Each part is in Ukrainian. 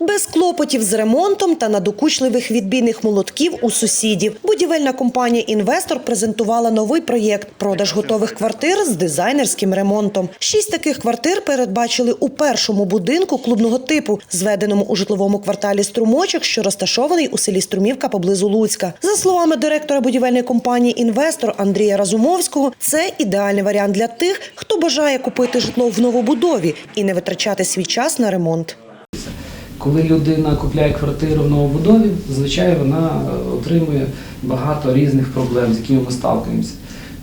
Без клопотів з ремонтом та надокучливих відбійних молотків у сусідів. Будівельна компанія Інвестор презентувала новий проєкт продаж готових квартир з дизайнерським ремонтом. Шість таких квартир передбачили у першому будинку клубного типу, зведеному у житловому кварталі Струмочок, що розташований у селі Струмівка поблизу Луцька. За словами директора будівельної компанії Інвестор Андрія Разумовського, це ідеальний варіант для тих, хто бажає купити житло в новобудові і не витрачати свій час на ремонт. Коли людина купляє квартиру в новобудові, зазвичай вона е, отримує багато різних проблем, з якими ми сталкуємося.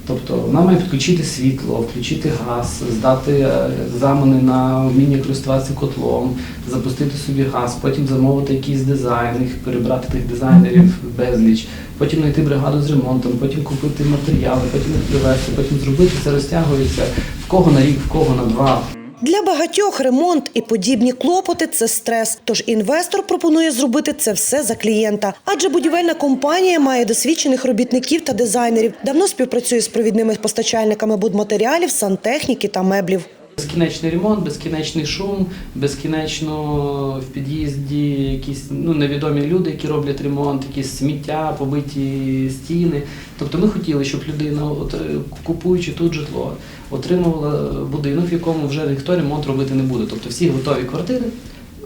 Тобто вона має підключити світло, включити газ, здати е, екзамени на вміння користуватися котлом, запустити собі газ, потім замовити якийсь дизайн, їх перебрати тих дизайнерів безліч, потім знайти бригаду з ремонтом, потім купити матеріали, потім їх привезти, потім зробити це розтягується в кого на рік, в кого на два. Для багатьох ремонт і подібні клопоти це стрес. Тож інвестор пропонує зробити це все за клієнта. Адже будівельна компанія має досвідчених робітників та дизайнерів, давно співпрацює з провідними постачальниками будматеріалів, сантехніки та меблів. Безкінечний ремонт, безкінечний шум, безкінечно в під'їзді якісь ну, невідомі люди, які роблять ремонт, якісь сміття, побиті стіни. Тобто ми хотіли, щоб людина, е, купуючи тут житло, отримувала будинок, в якому вже ніхто ремонт робити не буде. Тобто всі готові квартири,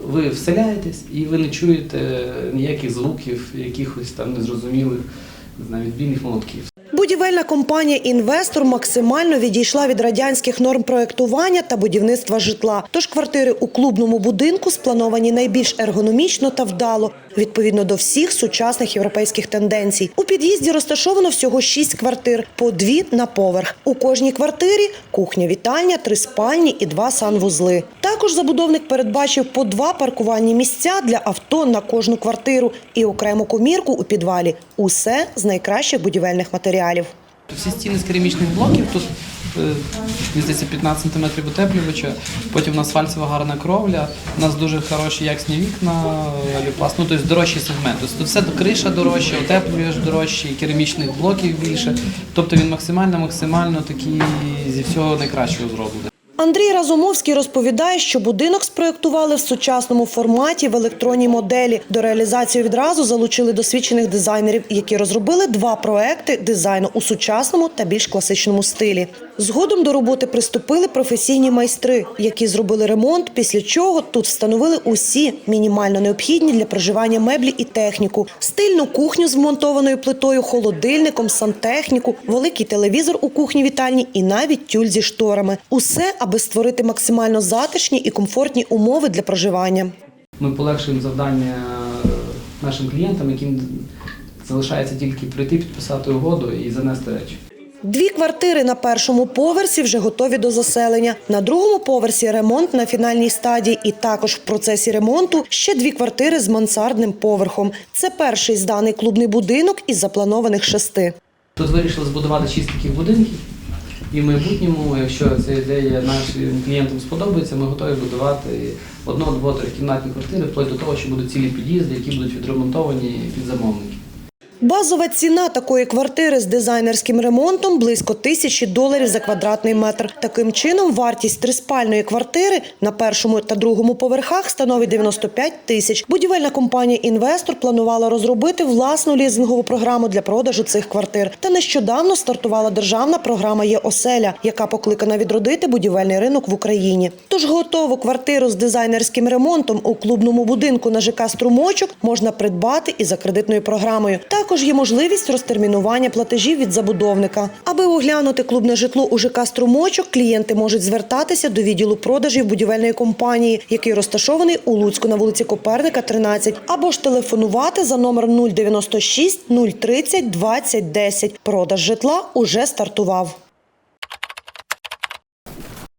ви вселяєтесь і ви не чуєте ніяких звуків, якихось там незрозумілих не знаю, відбійних молотків. Будівельна компанія Інвестор максимально відійшла від радянських норм проектування та будівництва житла. Тож квартири у клубному будинку сплановані найбільш ергономічно та вдало, відповідно до всіх сучасних європейських тенденцій. У під'їзді розташовано всього шість квартир, по дві на поверх. У кожній квартирі кухня, вітальня, три спальні і два санвузли. Також забудовник передбачив по два паркувальні місця для авто на кожну квартиру і окрему комірку у підвалі. Усе з найкращих будівельних матеріалів. Всі стіни з керамічних блоків, тут е, здається 15 см утеплювача, потім у нас фальцева гарна кровля, у нас дуже хороші якісні вікна, алюпласт, люпас, ну тобто дорожчий сегмент. Тобто все криша дорожча, утеплювач дорожче, керамічних блоків більше. Тобто він максимально, максимально такий зі всього найкращого зроблений. Андрій Разумовський розповідає, що будинок спроєктували в сучасному форматі в електронній моделі. До реалізації відразу залучили досвідчених дизайнерів, які розробили два проекти дизайну у сучасному та більш класичному стилі. Згодом до роботи приступили професійні майстри, які зробили ремонт, після чого тут встановили усі мінімально необхідні для проживання меблі і техніку, стильну кухню з вмонтованою плитою, холодильником, сантехніку, великий телевізор у кухні вітальні і навіть тюль зі шторами. Усе, аби створити максимально затишні і комфортні умови для проживання. Ми полегшуємо завдання е, нашим клієнтам, яким залишається тільки прийти, підписати угоду і занести речі. Дві квартири на першому поверсі вже готові до заселення. На другому поверсі ремонт на фінальній стадії, і також в процесі ремонту ще дві квартири з мансардним поверхом. Це перший зданий клубний будинок із запланованих шести. Тут вирішили збудувати шість таких будинків. І в майбутньому, якщо ця ідея нашим клієнтам сподобається, ми готові будувати одно, дво, трикімнатні квартири, вплоть до того, що будуть цілі під'їзди, які будуть відремонтовані під замовників. Базова ціна такої квартири з дизайнерським ремонтом близько тисячі доларів за квадратний метр. Таким чином, вартість триспальної квартири на першому та другому поверхах становить 95 тисяч. Будівельна компанія Інвестор планувала розробити власну лізингову програму для продажу цих квартир. Та нещодавно стартувала державна програма «Є оселя», яка покликана відродити будівельний ринок в Україні. Тож готову квартиру з дизайнерським ремонтом у клубному будинку на ЖК Струмочок можна придбати і за кредитною програмою. Також є можливість розтермінування платежів від забудовника. Аби оглянути клубне житло у ЖК Струмочок, клієнти можуть звертатися до відділу продажів будівельної компанії, який розташований у Луцьку на вулиці Коперника, 13, або ж телефонувати за номером 096 030 20 10. Продаж житла уже стартував.